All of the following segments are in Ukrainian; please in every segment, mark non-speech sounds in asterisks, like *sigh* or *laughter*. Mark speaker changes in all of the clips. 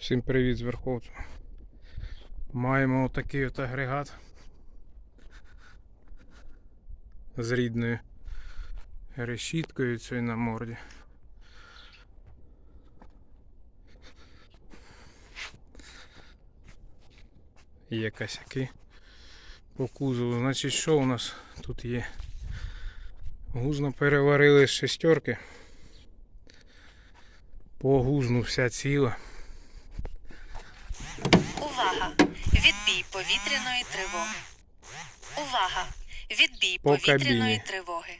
Speaker 1: Всім привіт з Верховцю. Маємо отакий от агрегат з рідною решіткою цією на морді. Є косяки по кузову. Значить, що у нас тут є? Гузно переварили з шестерки. По гузну вся ціла.
Speaker 2: Увага! Відбій повітряної тривоги. Увага! Відбій
Speaker 1: По
Speaker 2: повітряної
Speaker 1: кабіні.
Speaker 2: тривоги.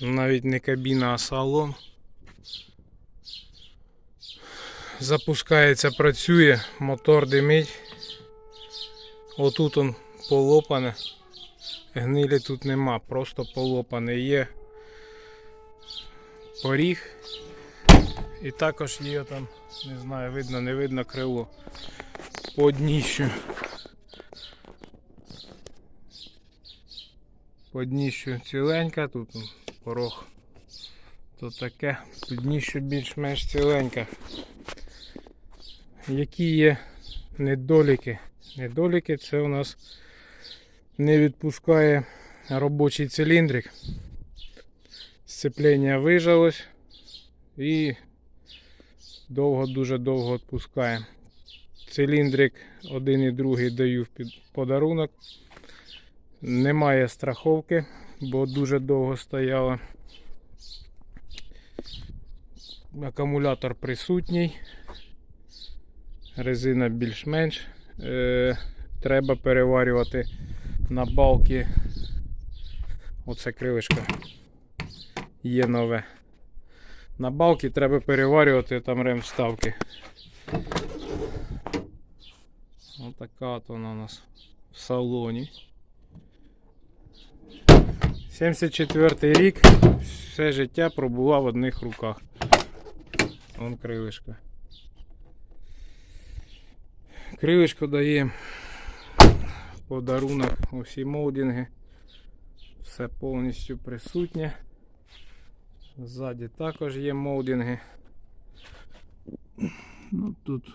Speaker 1: Навіть не кабіна, а салон. Запускається, працює, мотор димить. Отут он полопане. Гнилі тут нема, просто полопане є. Поріг. І також є там, не знаю, видно, не видно крило. По дніщу. По дніщу ціленька, тут порог. То таке, по дніщу більш-менш ціленька. Які є недоліки? Недоліки це у нас не відпускає робочий циліндрик. Сцеплення вижалось і довго, дуже довго відпускає. Циліндрик один і другий даю в подарунок. Немає страховки, бо дуже довго стояла. Акумулятор присутній. Резина більш-менш. Е, треба переварювати на балки. Оце крилишко. Є нове. На балки треба переварювати там ремставки. Отака от вона у нас в салоні. 74 рік, все життя пробував в одних руках. Вон крилишко. Крилишко дає подарунок усі молдинги. Все повністю присутнє. Ззаді також є молдинги. Ну тут,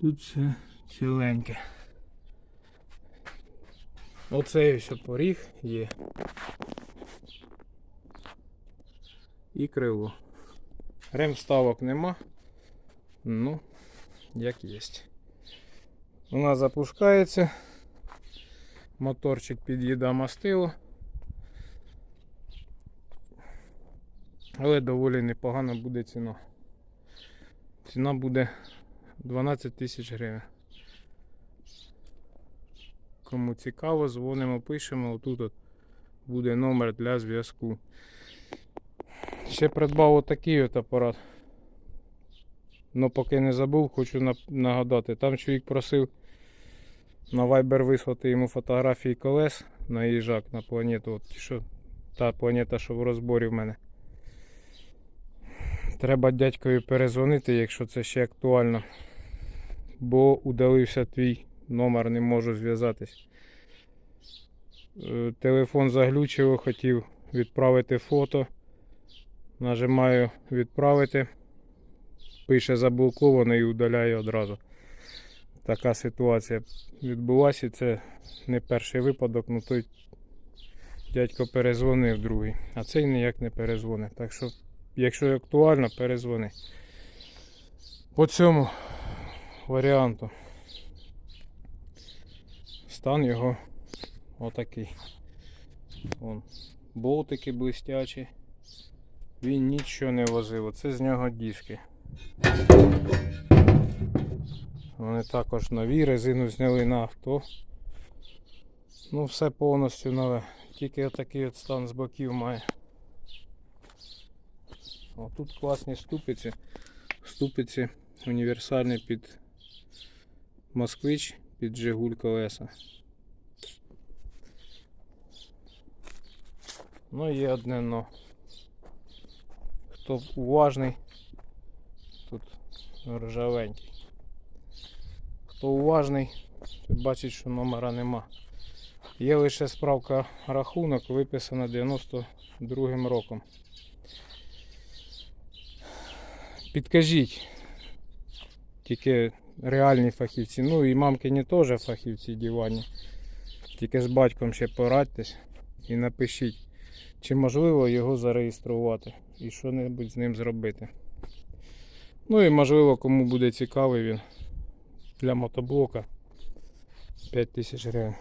Speaker 1: тут все ціленьке. Оцей ось поріг є. І крило. Ремставок нема. Ну, як є. Вона запускається. Моторчик під'їда мастило. Але доволі непогана буде ціна. Ціна буде 12 тисяч гривень. Кому цікаво, дзвонимо, пишемо. Отут от буде номер для зв'язку. Ще придбав отакий от апарат. Ну, поки не забув, хочу нагадати. Там чоловік просив на Viber вислати йому фотографії колес на їжак на планету. От, що, та планета, що в розборі в мене. Треба дядькові перезвонити, якщо це ще актуально. Бо удалився твій номер, не можу зв'язатись. Е, Телефон заглючило, хотів відправити фото. Нажимаю відправити. Пише заблоковано і удаляє одразу. Така ситуація відбулася. Це не перший випадок, ну той дядько перезвонив другий, а цей ніяк не перезвонив. Так що, якщо актуально, перезвони. По цьому варіанту стан його отакий. Вон, болтики блистячі. Він нічого не возив. Оце з нього диски. Вони також нові, резину зняли на авто. Ну, все повністю нове. Тільки отакий от стан з боків має. О, тут класні ступиці. Ступиці універсальні під москвич, під Жигуль колеса. Ну є одне но. Хто уважний, тут ржавенький. Хто уважний, бачить, що номера нема. Є лише справка рахунок, виписана 92 роком. Підкажіть, тільки реальні фахівці. Ну і мамкині теж фахівці дівані. Тільки з батьком ще порадьтесь і напишіть, чи можливо його зареєструвати і що-небудь з ним зробити. Ну і можливо, кому буде цікавий він для мотоблока 5000 гривень.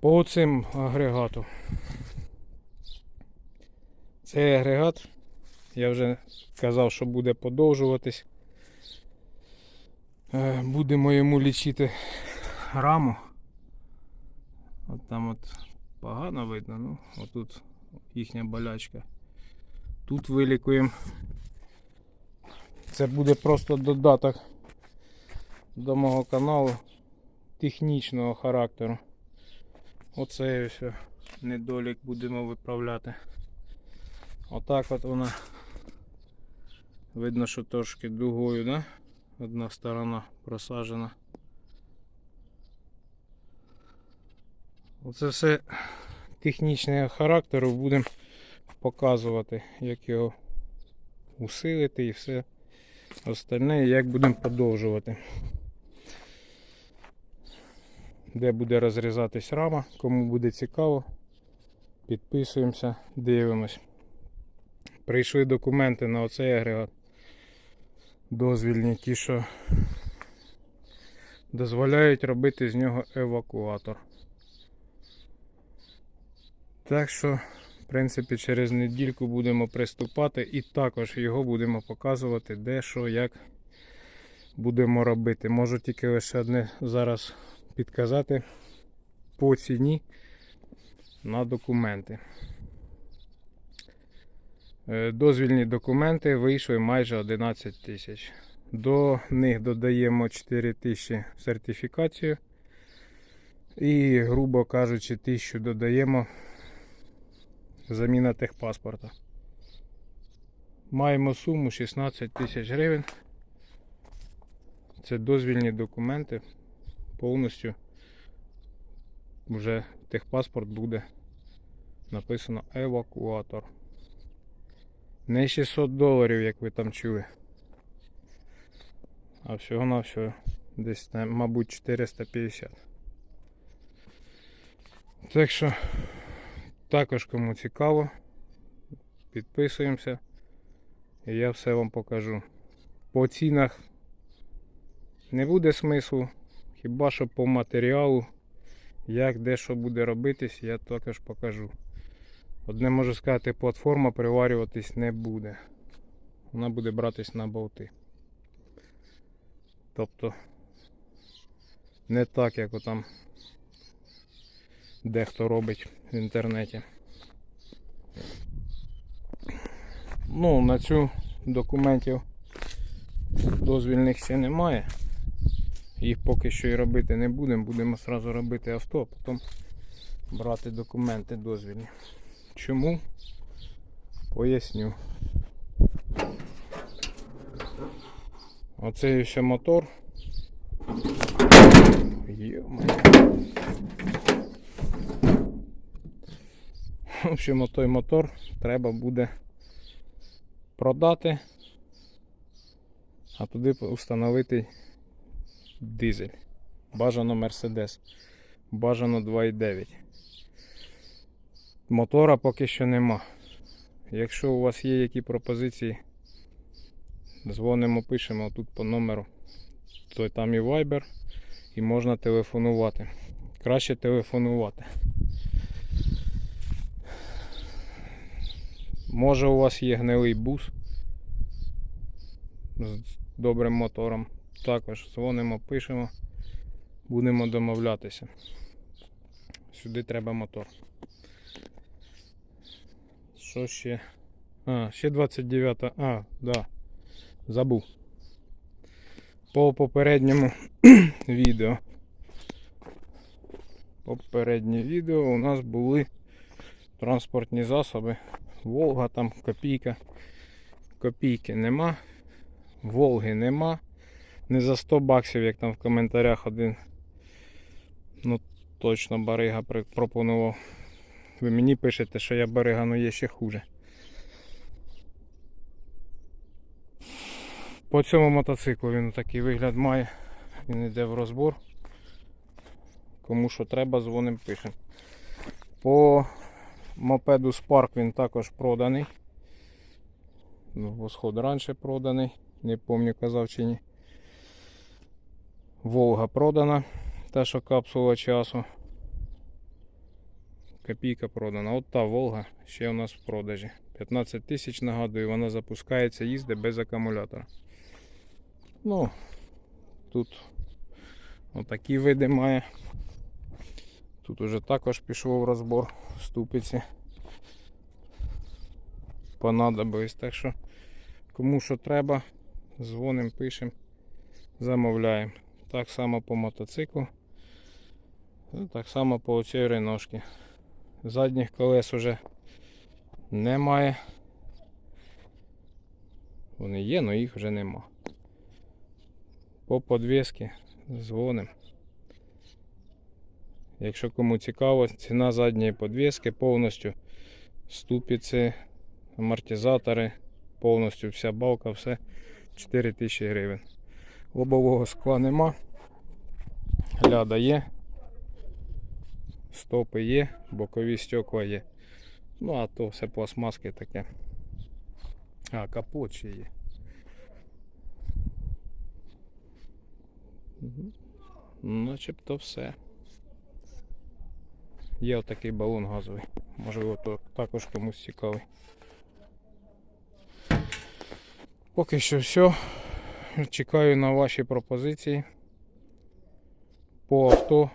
Speaker 1: По цим агрегату. Цей агрегат, я вже казав, що буде подовжуватись. Е, Будемо йому лічити раму. От там от погано видно, ну отут їхня болячка. Тут вилікуємо. Це буде просто додаток до мого каналу технічного характеру. Оце ось недолік будемо виправляти. Отак от вона. Видно, що трошки дугою, да? Одна сторона просаджена. Оце все технічного характеру будемо показувати, як його усилити і все остальне, як будемо подовжувати. Де буде розрізатись рама, кому буде цікаво, підписуємося, дивимось. Прийшли документи на оцей агрегат. Дозвільні ті, що дозволяють робити з нього евакуатор. Так що, в принципі, через недільку будемо приступати і також його будемо показувати, де, що, як будемо робити. Можу тільки лише одне зараз підказати по ціні на документи. Е, Дозвільні документи вийшли майже 11 тисяч. До них додаємо 4 тисячі сертифікацію. І, грубо кажучи, тисячу додаємо заміна техпаспорта. Маємо суму 16 тисяч гривень. Це дозвільні документи. Повністю вже техпаспорт буде написано евакуатор. Не 600 доларів, як ви там чули. А всього на всього десь, мабуть, 450. Так що, також кому цікаво, підписуємося і я все вам покажу. По цінах не буде смислу, хіба що по матеріалу, як де що буде робитись, я також покажу. Одне можу сказати, платформа приварюватись не буде. Вона буде братись на болти. Тобто не так, як отам дехто робить в інтернеті. Ну, на цю документів дозвільних ще немає. Їх поки що і робити не будемо. Будемо одразу робити авто, а потім брати документи дозвільні. Чому? Поясню. Оцей ще мотор. Йо-моє. В общем, той мотор треба буде продати, а туди встановити дизель. Бажано Mercedes. Бажано 2.9. Мотора поки що нема. Якщо у вас є які пропозиції, дзвонимо, пишемо тут по номеру. То там і Viber, і можна телефонувати. Краще телефонувати. Може у вас є гнилий бус з добрим мотором. Також дзвонимо, пишемо, будемо домовлятися. Сюди треба мотор. Що ще? А, ще 29. А, да. Забув. По попередньому *clears throat* відео. Попереднє відео у нас були транспортні засоби. Волга там копійка. Копійки нема. Волги нема. Не за 100 баксів, як там в коментарях один. Ну, точно барига пропонував. Ви мені пишете, що я барига, ну є ще хуже. По цьому мотоциклу він такий вигляд має. Він йде в розбор. Кому що треба, дзвоним, пишемо. По мопеду Spark він також проданий. Ну, восход раніше проданий. Не пам'ятаю, казав чи ні. Волга продана. Та, що капсула часу. Копійка продана. От та Волга ще у нас в продажі. 15 тисяч нагадую, вона запускається, їздить без акумулятора. Ну, тут отакі види має. Тут уже також пішов розбор ступиці. Понадобилось. Так що кому що треба, дзвонимо, пишемо, замовляємо. Так само по мотоциклу. Так само по оцій реношці. Задніх колес уже немає. Вони є, але їх вже нема. По подвески дзвоним. Якщо кому цікаво, ціна задньої подвески повністю ступиці, амортизатори, повністю вся балка, все 4000 гривень. Лобового скла нема. Ляда є. Стопи є, бокові стекла є. Ну, а то все пластмаски таке. А, капот ще є. Мгм. Начебто все. Є отакий балон газовий. Можливо, то також комусь цікавий. Поки що все. Чекаю на ваші пропозиції по авто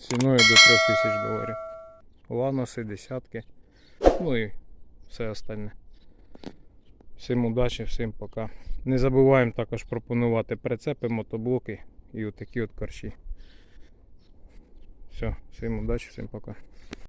Speaker 1: ціною до 3000 доларів. Ланоси, десятки. Ну і все остальне. Всім удачі, всім пока. Не забуваємо також пропонувати прицепи, мотоблоки і отакі от корчі. Все, всім удачі, всім пока.